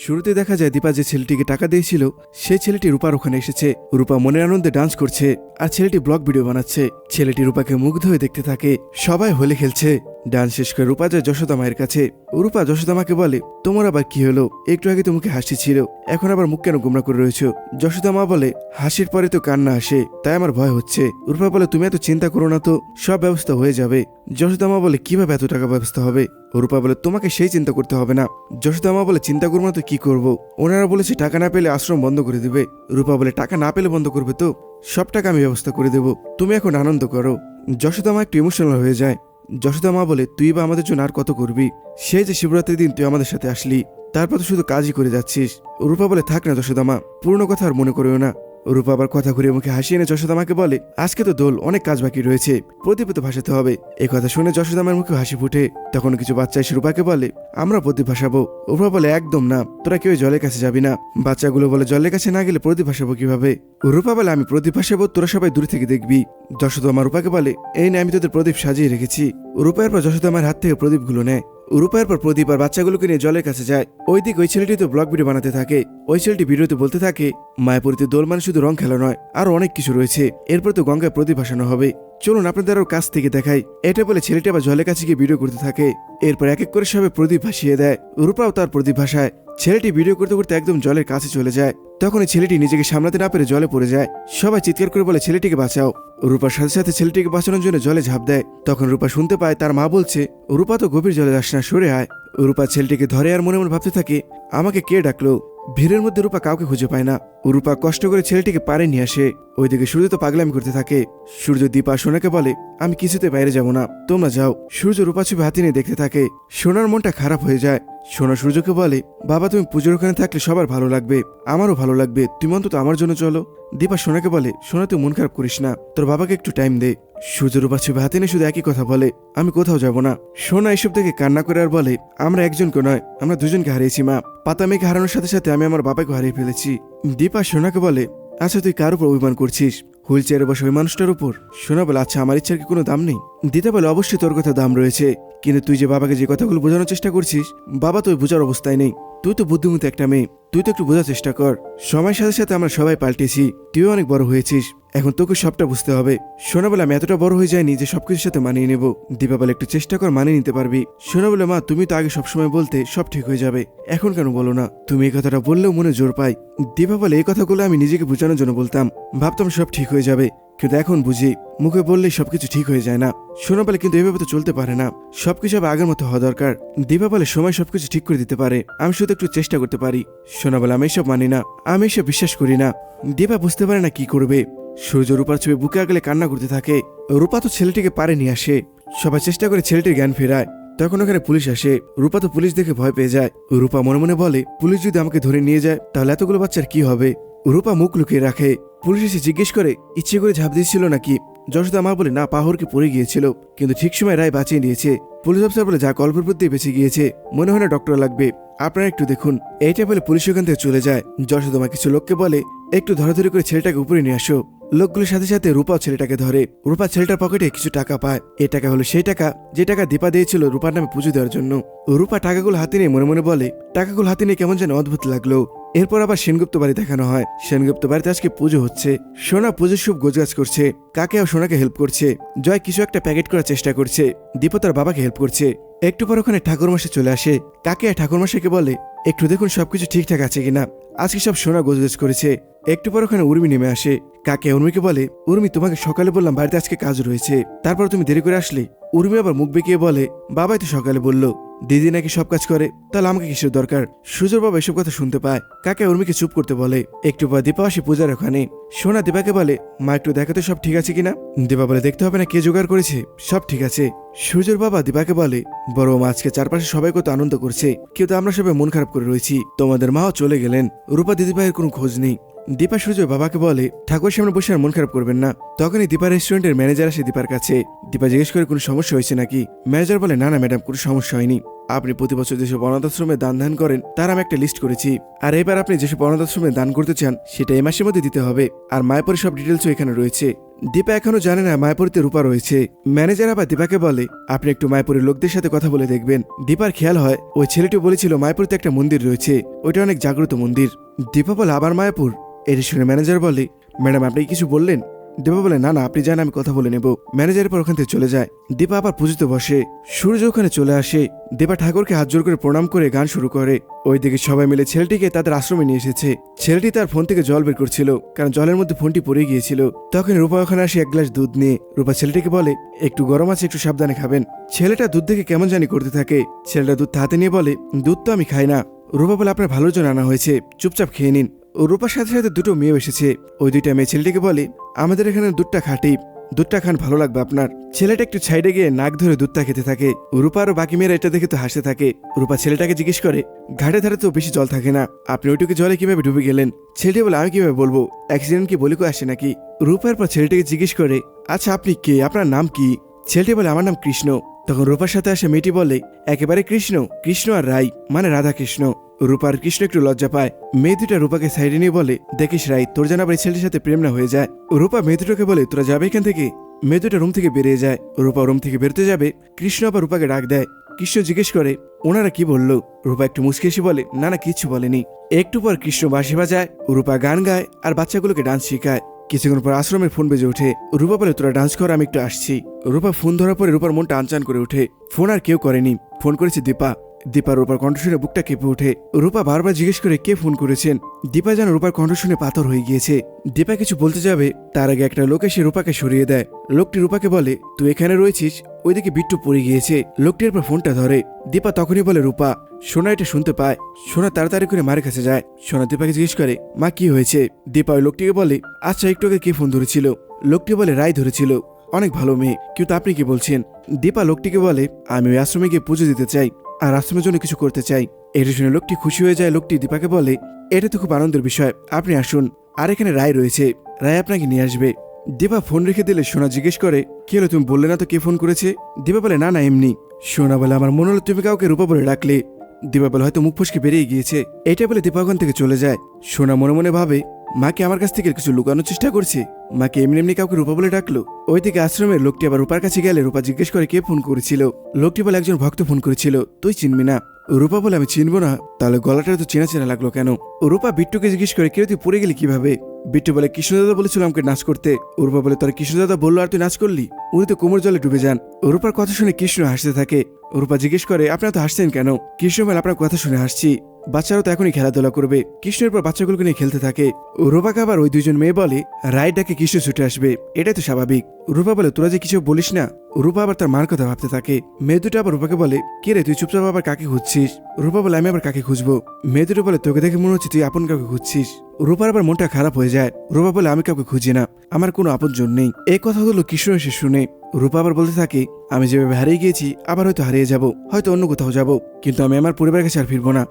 শুরুতে দেখা যায় দীপা যে ছেলেটিকে টাকা দিয়েছিল, সেই ছেলেটি রূপার ওখানে এসেছে। রূপা মনের আনন্দে ডান্স করছে আর ছেলেটি ব্লগ ভিডিও বানাচ্ছে। ছেলেটি রূপাকে মুগ্ধ হয়ে দেখতে থাকে, সবাই হোলি খেলছে। ডান্স শেষ করে রূপা যায় যশোদা মায়ের কাছে। রূপা, যশোদা মাকে বলে, তোমার আবার কি হলো? একটু আগে তো মুখে হাসি ছিল, এখন আবার মুখ কেন গুমরা করে রয়েছো? যশোদা মা বলে, হাসির পরে তো কান্না আসে, তাই আমার ভয় হচ্ছে। রূপা বলে, তুমি এত চিন্তা করো না তো, সব ব্যবস্থা হয়ে যাবে। যশোদা মা বলে, কীভাবে এত টাকা ব্যবস্থা হবে? রূপা বলে, তোমাকে সেই চিন্তা করতে হবে না। যশোদা মা বলে, চিন্তা করব না তো, কি করব? ওনারা বলেছে টাকা না পেলে আশ্রম বন্ধ করে দেবে। রূপা বলে, টাকা না পেলে বন্ধ করবে তো? সব টাকা আমি ব্যবস্থা করে দেব। তুমি এখন আনন্দ করো। যশোদা মা একটু ইমোশনাল হয়ে যায়। যশোদা মা বলে, তুই বা আমাদের জন্য আর কত করবি? সেই যে শিবরাত্রির দিন তুই আমাদের সাথে আসলি, তারপর তো শুধু কাজই করে যাচ্ছিস। রূপা বলে, থাক না যশোদা মা, পুরনো কথা আর মনে করিও না। রূপা আবার কথা ঘুরিয়ে মুখে হাসি এনে যশোদামাকে বলে, আজকে তো দোল, অনেক কাজ বাকি রয়েছে। প্রদীপে তো ভাসাতে হবে। এই কথা শুনে যশোদামার মুখে হাসি ফুটে। তখন কিছু বাচ্চা এসে রূপাকে বলে, আমরা প্রদীপ ভাসাবো। রূপা বলে, একদম না, তোরা কেউ জলের কাছে যাবি না। বাচ্চাগুলো বলে, জলের কাছে না গেলে প্রদীপ ভাসাবো কীভাবে? রূপা বলে, আমি প্রদীপ ভাসাবো, তোরা সবাই দূরে থেকে দেখবি। যশোদামা রূপাকে বলে, এই নিয়ে আমি তোদের প্রদীপ সাজিয়ে রেখেছি। রূপার পর যশোদামার হাত থেকে প্রদীপগুলো নেয়। রূপার পর প্রদীপ আর বাচ্চাগুলোকে নিয়ে জলের কাছে যায়। ওই দিক ওই ছেলেটি তো ব্লগ ভিডিও বানাতে থাকে। ওই ছেলেটি ভিডিওতে বলতে থাকে, মায়াপুরীতে দোল মানে শুধু রং খেলা নয়, আরও অনেক কিছু রয়েছে। এরপর তো গঙ্গায় প্রদীপ ভাসানো হবে। চলুন আপনাদের আরও কাছ থেকে দেখাই। এটা বলে ছেলেটি আবার জলের কাছে গিয়ে ভিডিও করতে থাকে। এরপর এক এক করে সবে প্রদীপ ভাসিয়ে দেয়। রূপাও তার প্রদীপ ভাসায়। ছেলেটি ভিডিও করতে করতে একদম জলের কাছে চলে যায়। তখন ছেলেটি নিজেকে সামলাতে না পেরে জলে পড়ে যায়। সবাই চিৎকার করে বলে, ছেলেটিকে বাঁচাও। রূপার সাথে সাথে ছেলেটিকে বাঁচানোর জন্য জলে ঝাঁপ দেয়। তখন রূপা শুনতে পায়, তার মা বলছে, রূপা তো গভীর জলে যাস না সরে আয়। রূপা ছেলেটিকে ধরে আর মনে মনে ভাবতে থাকে, আমাকে কে ডাকলো? ভিড়ের মধ্যে রূপা কাউকে খুঁজে পায় না। রূপা কষ্ট করে ছেলেটিকে পারে নিয়ে আসে। ওইদিকে সূর্য তো পাগলামি করতে থাকে। সূর্য দীপা সোনাকে বলে, আমি কিছুতে বাইরে যাব না, তোমরা যাও। সূর্য রূপা ছবি হাতে নিয়ে দেখতে থাকে, সোনার মনটা খারাপ হয়ে যায়। সোনা সূর্যকে বলে, বাবা, তুমি পুজোর ওখানে থাকলে সবার ভালো লাগবে, আমারও ভালো লাগবে, তুমি অন্তত আমার জন্য চলো। দীপা সোনাকে বলে, সোনা, তুই মন খারাপ করিস না, তোর বাবাকে একটু টাইম দে। সূর্য রূপা ছবি হাতে নিয়ে শুধু একই কথা বলে, আমি কোথাও যাব না। সোনা এসব থেকে কান্না করে আর বলে, আমরা একজনকে নয়, আমরা দুজনকে হারিয়েছি মা। পাতা মেঘে হারানোর সাথে সাথে আমি আমার বাবাকে হারিয়ে ফেলেছি। দীপা সোনাকে বলে আচ্ছা তুই কার উপর অভিমান করছিস? হুইল চেয়ারে বসে ওই মানুষটার উপর? শোনা বলে আচ্ছা আমার ইচ্ছার কি কোনো দাম নেই? দিতে বলে, অবশ্যই তোর কথা দাম রয়েছে। কিন্তু তুই যে বাবাকে যে কথাগুলো বোঝানোর চেষ্টা করছিস, বাবা তো ওই বোঝার অবস্থায় নেই। তুই তো বুদ্ধিমতী একটা মেয়ে। তুই তো একটু বোঝার চেষ্টা কর। সময়ের সাথে সাথে আমরা সবাই পাল্টেছি। তুইও অনেক বড় হয়েছিস। এখন তোকে সবটা বুঝতে হবে। সোনা বলে, আমি এতটা বড় হয়ে যায়নি যে সবকিছুর সাথে মানিয়ে নেব। দীপা বলে, একটু চেষ্টা কর মানিয়ে নিতে পারবি। সোনা বলে, মা, তুমি তো আগে সবসময় বলতে সব ঠিক হয়ে যাবে। এখন কেন বলো না? তুমি এই কথাটা বললেও মনে জোর পাই দীপা বলে, এই কথাগুলো আমি নিজেকে বোঝানোর জন্য বলতাম। ভাবতাম সব ঠিক হয়ে যাবে, কিন্তু এখন বুঝি মুখে বললেই সবকিছু ঠিক হয়ে যায় না। সোনা বলে, কিন্তু এভাবে তো চলতে পারে না। সবকিছু আবার আগের মতো হওয়া দরকার। দীপা বলে, সময় সবকিছু ঠিক করে দিতে পারে। আমি শুধু একটু চেষ্টা করতে পারি। সোনা বলে, আমি এসব মানি না। আমি এসব বিশ্বাস করি না। দীপা বুঝতে পারে না কি করবে। সূর্য রূপার ছবি বুকে আগলে কান্না করতে থাকে। রূপা তো ছেলেটিকে পারে নিয়ে আসে। সবাই চেষ্টা করে ছেলেটির জ্ঞান ফেরায়। তখন ওখানে পুলিশ আসে। রূপা তো পুলিশ দেখে ভয় পেয়ে যায়। রূপা মনে মনে বলে, পুলিশ যদি আমাকে ধরে নিয়ে যায়, তাহলে এতগুলো বাচ্চার কি হবে? রূপা মুখ লুকিয়ে রাখে। পুলিশ এসে জিজ্ঞেস করে, ইচ্ছে করে ঝাঁপ দিয়েছিল নাকি? যশোদা মা বলে, না পাহরকে পড়ে গিয়েছিল। কিন্তু ঠিক সময় রায় বাঁচিয়ে নিয়েছে। পুলিশ অফিসার বলে যা অল্পের প্রতি বেঁচে গিয়েছে, মনে হয় না ডক্টর লাগবে। আপনারা একটু দেখুন। এইটা বলে পুলিশ ওখান থেকে চলে যায়। যশো যশোদমা কিছু লোককে বলে, একটু ধরাধরি করে ছেলেটাকে উপরে নিয়ে আসো। লোকগুলোর সাথে সাথে রূপা ছেলেটাকে ধরে। রূপা ছেলেটার পকেটে কিছু টাকা পায়। এ টাকা হলো সেই টাকা, যে টাকা দীপা দিয়েছিল রূপার নামে পুজো দেওয়ার জন্য। রূপা টাকাগুলো হাতে নিয়ে মনে মনে বলে, টাকাগুলো হাতে নিয়ে কেমন যেন অদ্ভুত লাগল। এরপর আবার সেনগুপ্ত বাড়ি দেখানো হয়। সেনগুপ্ত বাড়িতে আজকে পুজো হচ্ছে। সোনা পুজোর সব গোজগাজ করছে। কাকে ও সোনাকে হেল্প করছে? জয় কিছু একটা প্যাকেট করার চেষ্টা করছে। দীপ তার বাবাকে হেল্প করছে। একটু পর ওখানে ঠাকুরমাসে চলে আসে। কাকে আর ঠাকুরমাসাকে বলে? একটু দেখুন সবকিছু ঠিকঠাক আছে কিনা। আজকে সব সোনা গোজগাজ করেছে। একটু পর ওখানে উর্মি নেমে আসে। কাকে উর্মিকে বলে? উর্মি, তোমাকে সকালে বললাম বাড়িতে আজকে কাজ রয়েছে। তারপর তুমি দেরি করে আসলে? উর্মি আবার মুখ বেঁকিয়ে বলে, বাবাই তো সকালে বলল। দিদি নাকি সব কাজ করে, তাহলে আমাকে কিসের দরকার? সুজোর বাবা এসব কথা শুনতে পায়, কাকে উর্মিকে চুপ করতে বলে? একটু পর দীপা আসে পূজার ওখানে। সোনা দীপাকে বলে, মা, একটু দেখাতে সব ঠিক আছে কিনা? দীপা বলে, দেখতে হবে না কে জোগাড় করেছে, সব ঠিক আছে। সূর্যের বাবা দীপাকে বলে, বড় মা, আজকে চারপাশে সবাই কত আনন্দ করছে কেউ তো আমরা সবাই মন খারাপ করে রয়েছি। তোমাদের মাও চলে গেলেন। রূপা দিদিভাইয়ের কোনো খোঁজ নেই। দীপা সূর্য বাবাকে বলে, ঠাকুর সামনে বসে আর মন খারাপ করবেন না। তখনই দীপা রেস্টুরেন্টের ম্যানেজার আসে দীপার কাছে। দীপা জিজ্ঞেস করে, কোনো সমস্যা হয়েছে নাকি? ম্যানেজার বলে, না না, ম্যাডাম, কোনো সমস্যা হয়নি। আপনি প্রতি বছর যেসব অনাথাশ্রমে দান ধ্যান করেন, তার আমি একটা লিস্ট করেছি। আর এবার আপনি যেসব অনাথাশ্রমে দান করতে চান, সেটা এই মাসের মধ্যে দিতে হবে। আর মায়াপুরের সব ডিটেলসও এখানে রয়েছে। দীপা এখনও জানে না মায়াপুরিতে রূপা রয়েছে। ম্যানেজার আবার দীপাকে বলে, আপনি একটু মায়াপুরের লোকদের সাথে কথা বলে দেখবেন। দীপার খেয়াল হয়, ওই ছেলেটি বলেছিল, মায়াপুরিতে একটা মন্দির রয়েছে। ওইটা অনেক জাগ্রত মন্দির। দীপা বলে, আবার মায়াপুর? এটি শুনে ম্যানেজার বলে ম্যাডাম আপনি কিছু বললেন? দীপা বলে, না না, আপনি যান, আমি কথা বলে নেব। ম্যানেজারের পর ওখান থেকে চলে যায়। দীপা আবার পুজোতে বসে। সূর্য ওখানে চলে আসে। দীপা ঠাকুরকে হাত জোর করে প্রণাম করে গান শুরু করে। ওইদিকে সবাই মিলে ছেলেটিকে তাদের আশ্রমে নিয়ে এসেছে। ছেলেটি তার ফোন থেকে জল বের করছিল, কারণ জলের মধ্যে ফোনটি পড়ে গিয়েছিল। তখন রূপা ওখানে আসে এক গ্লাস দুধ নিয়ে। রূপা ছেলেটিকে বলে, একটু গরম আছে, একটু সাবধানে খাবেন। ছেলেটা দুধ দেখে কেমন জানি করতে থাকে। ছেলেটা দুধ হাতে নিয়ে বলে, দুধ তো আমি খাই না। রূপা বলে, আপনার ভালোর জন্য আনা হয়েছে। চুপচাপ খেয়ে নিন। রূপার সাথে সাথে দুটো মেয়েও এসেছে। ওই দুইটা মেয়ে ছেলেটিকে বলে, আমাদের এখানে দুধটা খাটি। দুধটা খান ভালো লাগবে আপনার। ছেলেটা একটু সাইডে গিয়ে নাক ধরে দুধটা খেতে থাকে। রূপা আর বাকি মেয়েরা এটা দেখে তো হাসতে থাকে। রূপা ছেলেটাকে জিজ্ঞেস করে, ঘাটে ধারে তো বেশি জল থাকে না। আপনি ওইটুকু জলে কীভাবে ডুবে গেলেন? ছেলেটি বলে, আমি কীভাবে বলব? অ্যাক্সিডেন্ট কি বলে কো আসে নাকি? রূপার পর ছেলেটিকে জিজ্ঞেস করে আচ্ছা আপনি কে? আপনার নাম কি? ছেলেটি বলে, আমার নাম কৃষ্ণ। তখন রূপার সাথে আসে মেয়েটি বলে, একেবারে কৃষ্ণ। কৃষ্ণ আর রাই মানে রাধা কৃষ্ণ রূপার কৃষ্ণ একটু লজ্জা পায়। মেয়ে দুটা রূপাকে সাইডে নিয়ে বলে, দেখিস রাই, তোর যেন আবার এই ছেলেটির সাথে প্রেম না হয়ে যায়। রূপা মেয়ে দুটোকে বলে, তোরা যাবে এখান থেকে? মেয়ে দুটা রুম থেকে বেরিয়ে যায়। রূপা রুম থেকে বেরোতে যাবে। কৃষ্ণ আবার রূপাকে ডাক দেয়। কৃষ্ণ জিজ্ঞেস করে, ওনারা কি বলল? রূপা একটু মুসকে এসে বলে, না না, কিচ্ছু বলেনি। একটু পর কৃষ্ণ বাঁশি বাজায়, রূপা গান গায় আর বাচ্চাগুলোকে ডান্স শেখায়। কিছুক্ষণ পর আশ্রমের ফোন বেজে ওঠে। রূপা বলে, তোরা ডান্স কর, আমি একটু আসছি। রূপা ফোন ধরার পরে রূপার মনটা আনচান করে ওঠে। ফোন আর কেউ করেনি। ফোন করেছে দীপা। দীপা রূপার কণ্ঠ শুনে বুকটা কেঁপে ওঠে। রূপা বারবার জিজ্ঞেস করে কে ফোন করেছেন? দীপা যেন রূপার কণ্ঠ শুনে পাথর হয়ে গিয়েছে। দীপা কিছু বলতে যাবে, তার আগে একটা লোক এসে রূপাকে সরিয়ে দেয়। লোকটি রূপাকে বলে, তুই এখানে রয়েছিস? ওইদিকে বিট্টু পড়ে গিয়েছে। লোকটির পর ফোনটা ধরে। দীপা তখনই বলে, রূপা, সোনা এটা শুনতে পায়। সোনা তাড়াতাড়ি করে মারের কাছে যায়। সোনা দীপাকে জিজ্ঞেস করে, মা, কি হয়েছে? দীপা ওই লোকটিকে বলে আচ্ছা একটু আগে কে ফোন ধরেছিল? লোকটি বলে, রায় ধরেছিল। অনেক ভালো মেয়ে। কিন্তু আপনি কি বলছেন? দীপা লোকটিকে বলে, আমি ওই আশ্রমে গিয়ে পুজো দিতে চাই। আর আশ্রমের জন্য কিছু করতে চাই। এটা শুনে লোকটি খুশি হয়ে যায়। লোকটি দীপাকে বলে, এটা তো খুব আনন্দের বিষয়। আপনি আসুন। আর এখানে রায় রয়েছে। রায় আপনাকে নিয়ে আসবে। দীপা ফোন রেখে দিলে সোনা জিজ্ঞেস করে, কি হলো, তুমি বললে না তো কে ফোন করেছে? দীপা বলে, না না, এমনি। সোনা বলে, আমার মনে হলো তুমি কাউকে রূপা বলে ডাকলে। দীপা বলে, হয়তো মুখ ফসকে বেরিয়ে গিয়েছে। এটা বলে দীপা ওখান থেকে চলে যায়। সোনা মনে মনে ভাবে মাকে আমার কাছ থেকে কিছু লুকানোর চেষ্টা করছে। মাকে এমনি এমনি কাউকে রূপা বলে ডাকলো। ওই থেকে আশ্রমের লোকটি আবার রূপার কাছে গেলে রূপা জিজ্ঞেস করে কে ফোন করেছিল। লোকটি বলে একজন ভক্ত ফোন করেছিল, তুই চিনবি না। রূপা বলে, আমি চিনবো না। তাহলে গলাটা তো চেনা চেনা লাগল কেন? রূপা বিট্টুকে জিজ্ঞেস করে কেউ তুই পড়ে গেলি কীভাবে? বিট্টু বলে, কৃষ্ণদাদা বলেছিল আমাকে নাচ করতে। রূপা বলে, তোর কৃষ্ণদাদা বলল আর তুই নাচ করলি? উনি তো কোমর জলে ডুবে যান। রূপার কথা শুনে কৃষ্ণ হাসতে থাকে। রূপা জিজ্ঞেস করে, আপনারা তো হাসছেন কেন? কৃষ্ণ বলে আপনার কথা শুনে হাসছি। বাচ্চারাও তো এখনই খেলাধুলা করবে। কৃষ্ণের পর বাচ্চাগুলোকে নিয়ে খেলতে থাকে। রূপাকে আবার ওই দুজন মেয়ে বলে রায় ডাকে কৃষ্ণ ছুটে আসবে। এটাই তো স্বাভাবিক। রূপা বলে, তোরা যে কিছু বলিস না? রূপা আবার তার মার কথা ভাবতে থাকে। মেয়ে দুটো আবার রূপাকে বলে, কে রে, তুই চুপচাপ আবার কাকে খুঁজছিস? রূপা বলে, আমি আবার কাকে খুঁজবো? মেয়ে দুটো বলে, তোকে দেখে মনে হচ্ছে তুই আপন কাউকে খুঁজছিস। রূপার আবার মনটা খারাপ হয়ে যায়। রূপা বলে, আমি কাউকে খুঁজি না। আমার কোনো আপন জন নেই। এই কথাগুলো কৃষ্ণ এসে শুনে। রূপা আবার বলতে থাকে, আমি যেভাবে হারিয়ে গিয়েছি, আবার হয়তো হারিয়ে যাব, হয়তো অন্য কোথাও যাব, কিন্তু আমি আমার পরিবারের কাছে আর ফিরবো না।